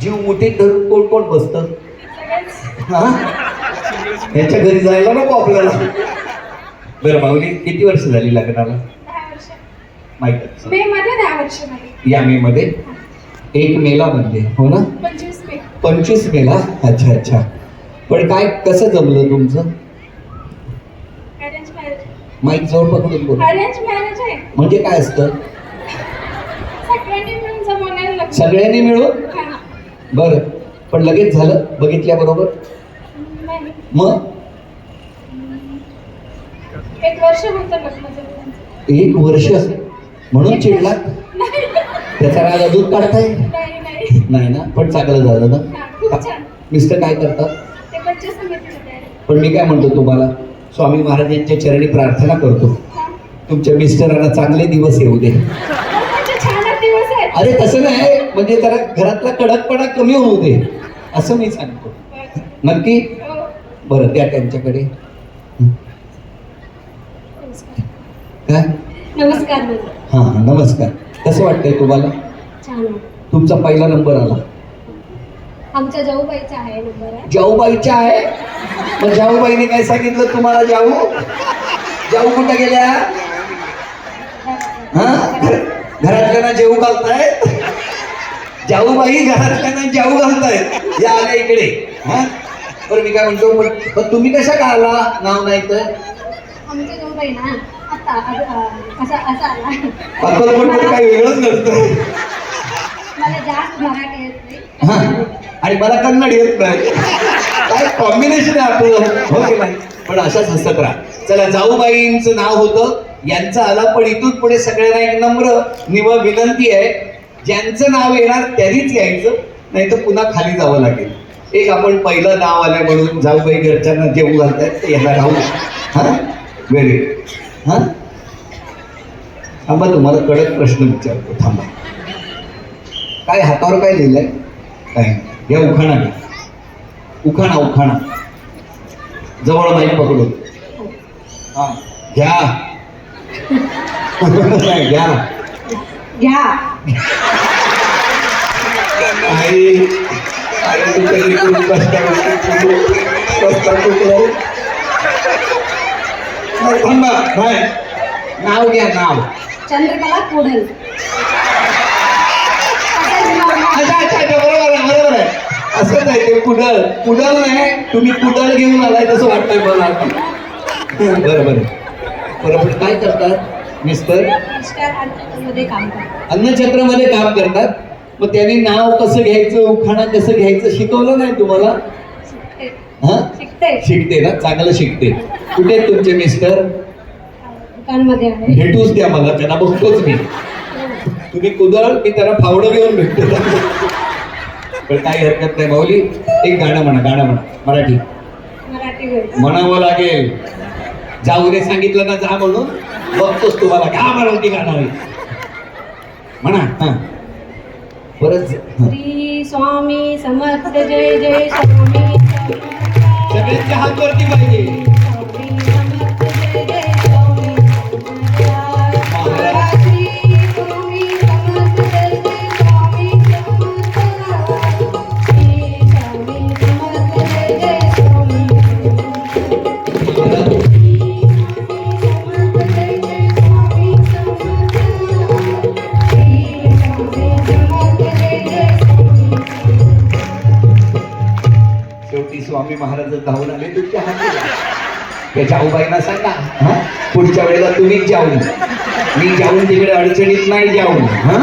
जीव मुठीत धरून कोण कोण बसत? हा? यांच्या घरी जायला नको आपल्याला. बरं माऊली किती वर्ष झाली लग्नाला? माहीत मे मध्ये दहा वर्ष झाली या मे मध्ये? एक मेला म्हणजे हो ना? पंचवीस मे. पंचवीस मेला? अच्छा अच्छा. पण काय कसं जमलं तुमचं? माईक जवळ पकडून बोल. अरेंज मॅरेज आहे. म्हणजे काय असतं? सगळ्यांनी मिळून सगळ्यांनी. बरं. पण लगेच झालं? बघितल्याबरोबर? मग? एक वर्ष. एक म्हणून चिडला? त्याचा राग अजून काढताय? नाही नाही. नाही ना? पण चांगलं झालं ना? मिस्टर काय करतात? पण मी काय म्हणतो तुम्हाला? स्वामी महाराजांच्या चरणी प्रार्थना करतो. तुमच्या मिस्टरांना चांगले दिवस येऊ दे. अरे तसं नाही. म्हणजे जरा घरातला कडकपणा कमी होऊ दे असं मी सांगतो. नक्की. बरं त्या त्यांच्याकडे. काय? नमस्कार. हां हां नमस्कार. कसं वाटतंय तुम्हाला. तुमचा पहिला नंबर आला. आमच्या जाऊबाईचा आहे नंबर आहे. जाऊबाईच्या आहे? मग जाऊबाईने काय सांगितलं तुम्हाला जाऊ? जाऊ कुठं गेल्या? हा? घरातल्यांना जेऊ घालतायत? जाऊबाई घरातल्यांना जाऊ घालतायत. या आल्या इकडे. हा? बरं मी काय म्हणतो पण पण तुम्ही कशा का आला? नाव नाही तर? अक्कलकोट काही वेगळंच नसतं. हा? आणि मला कन्नड येत नाही. काय कॉम्बिनेशन आहे आपलं? हो की नाही? पण अशाच हसत राहा. चला जाऊबाईंचं नाव होतं. यांचं आलं पण इथून पुढे सगळ्यांना एक नम्र निवड विनंती आहे. ज्यांचं नाव येणार त्यांनीच यायचं नाही तर पुन्हा खाली जावं लागेल. एक आपण पहिलं नाव आलं म्हणून जाऊ काही घरच्यांना जेवू घालतायत ते याला राहू हा? वेरी हा? थांबा तुम्हाला कडक प्रश्न विचारतो. थांबा. काय हातावर काय लिहिलंय? काय या उखाणा घ्या. उखाणा उखाणा. जवळ माईक पकडून हा. घ्या. घ्या. घ्या. आई करून. नाही, थांबा बाय नाव घ्या नाव चंद्रकला पुढल अच्छा बरोबर आहे. बरोबर. आहे असंच आहे ते कुडल कुडल नाही तुम्ही कुडल घेऊन आलाय तसं वाटतंय मला बरं बरं बरं पण काय करतात? मिस्टर? अन्नचक्रामध्ये काम करतात. मग त्यांनी नाव कसं घ्यायचं उखाणा कसं घ्यायचं शिकवलं नाही तुम्हाला? हा? शिकते. ना? चांगलं शिकते. कुठे तुमचे मिस्टर? भेटूच द्या मला त्यांना बघतोच मी. तुम्ही कुदळ मी त्यांना फावडं घेऊन भेटतो. पण काही हरकत नाही माऊली. एक गाणं म्हणा गाणं म्हणा. मराठी. म्हणावं लागेल. जाऊ दे सांगितलं ना जा म्हणून बघतोच तुम्हाला का मराठी गाणं आहे म्हणा हा परत. श्री स्वामी समर्थ जय जय स्वामी. सगळ्यांच्या हातवरती पाहिजे महाराज धावून आले तुमच्या हाती त्याच्या आऊबाईंना सांगा हा? पुढच्या वेळेला तुम्हीच जाऊन. मी जाऊन तिकडे अडचणीत नाही जाऊन हा?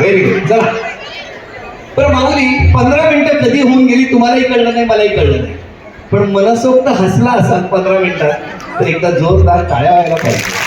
व्हेरी गुड चला. पण माऊली पंधरा मिनिटं कधी होऊन गेली तुम्हालाही कळलं नाही मलाही कळलं नाही. पण मनसोक्त हसला असाल पंधरा मिनिटात तर एकदा जोरदार टाळ्या व्हायला पाहिजे.